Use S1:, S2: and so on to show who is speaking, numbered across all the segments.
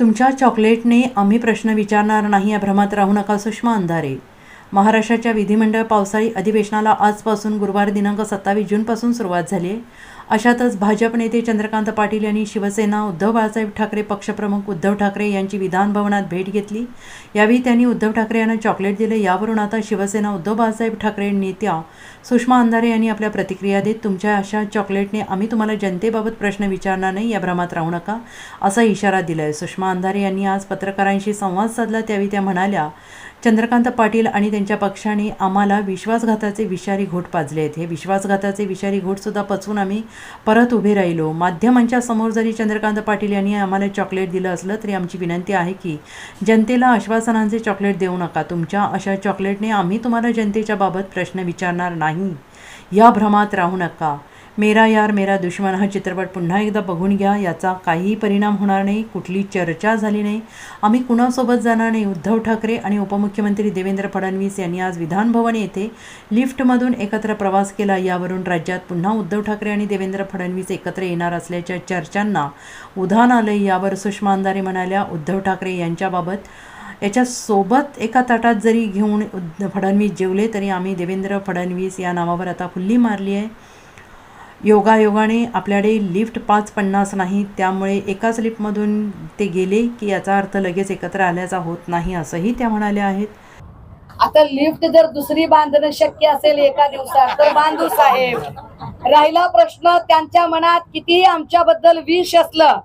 S1: तुमच्या चॉकलेटने आम्ही प्रश्न विचारणार नाही या भ्रमात राहू नका सुषमा अंधारे. महाराष्ट्राच्या विधिमंडळ पावसाळी अधिवेशनाला आजपासून गुरुवार दिनांक सत्तावीस जूनपासून सुरुवात झाली. आहे अशातच भाजप नेते चंद्रकांत पाटील यांनी शिवसेना उद्धव बाळासाहेब ठाकरे पक्षप्रमुख उद्धव ठाकरे यांची विधानभवनात भेट घेतली. यावेळी त्यांनी उद्धव ठाकरे यांना चॉकलेट दिले. यावरून आता शिवसेना उद्धव बाळासाहेब ठाकरे नेत्या सुषमा अंधारे यांनी आपल्या प्रतिक्रिया देत तुमच्या अशा चॉकलेटने आम्ही तुम्हाला जनतेबाबत प्रश्न विचारणार नाही या भ्रमात राहू नका असा इशारा दिला आहे सुषमा अंधारे यांनी आज पत्रकारांशी संवाद साधला. त्यावेळी त्या म्हणाल्या चंद्रकांत पाटील आणि त्यांच्या पक्षाने आम्हाला विश्वासघाताचे विषारी घोट पाजले आहेत हे विश्वासघाताचे विषारी घोटसुद्धा पचवून आम्ही परत उभे राहिलो. माध्यमांच्या समोर जरी चंद्रकांत पाटील यांनी आम्हाला चॉकलेट दिलं असलं तरी आमची विनंती आहे की जनतेला आश्वासनांचे चॉकलेट देऊ नका. तुमच्या अशा चॉकलेटने आम्ही तुम्हाला जनतेच्या बाबत प्रश्न विचारणार नाही. या भ्रमात राहू नका. मेरा यार मेरा दुश्मन हा चित्रपट पुन्हा एकदा बघून घ्या. याचा काहीही परिणाम होणार नाही कुठली चर्चा झाली नाही. आम्ही कुणासोबत जाणार नाही? उद्धव ठाकरे आणि उपमुख्यमंत्री देवेंद्र फडणवीस यांनी आज विधानभवन येथे लिफ्टमधून एकत्र प्रवास केला. यावरून राज्यात पुन्हा उद्धव ठाकरे आणि देवेंद्र फडणवीस एकत्र येणार असल्याच्या चर्चांना उधाण आलं यावर सुषमा अंधारे म्हणाल्या उद्धव ठाकरे यांच्याबाबत याच्यासोबत एका ताटात जरी घेऊन उद्ध फडणवीस जेवले तरी आम्ही देवेंद्र फडणवीस या नावावर आता खुल्ली मारली आहे. योगायोगाने आपल्याकडे लिफ्ट पाच पन्नास नाही त्यामुळे एकाच लिफ्टमधून ते गेले की याचा अर्थ लगेच एकत्र आल्याचा होत नाही असंही त्या म्हणाल्या आहेत.
S2: आता लिफ्ट जर दुसरी बांधणं शक्य असेल एका दिवसात तर बांधू साहेब. राहिला प्रश्न त्यांच्या मनात कितीही आमच्याबद्दल विष असलं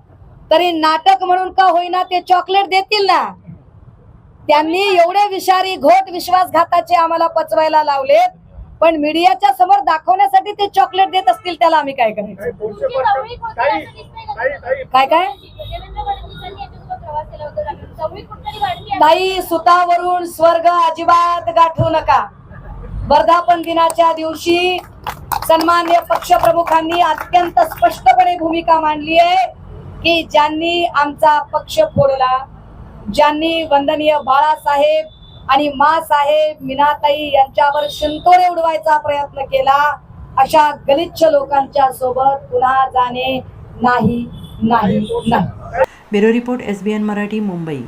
S2: तरी नाटक म्हणून का होईना ते चॉकलेट देतील ना? त्यांनी एवढे विषारी घोट विश्वासघाताचे आम्हाला पचवायला लावलेत. पण मीडियाच्या समोर दाखवण्यासाठी ते चॉकलेट देत असतील त्याला आम्ही काय करायचं? काय काय?
S3: गाठी.
S2: ताई सुतावरून स्वर्ग अजिबात गाठवू नका. वर्धापन दिनाच्या दिवशी सन्मान्य पक्षप्रमुखांनी अत्यंत स्पष्टपणे भूमिका मांडली आहे की ज्यांनी आमचा पक्ष फोडला ज्यांनी वंदनीय बाळासाहेब आणि मा साहेब मीनाताई यांच्यावर शिंतोडे उडवायचा प्रयत्न केला. अशा गलिच्छ लोकांच्या सोबत पुन्हा जाणे नाही नाही नाही.
S1: Bureau report S B N Marathi Mumbai.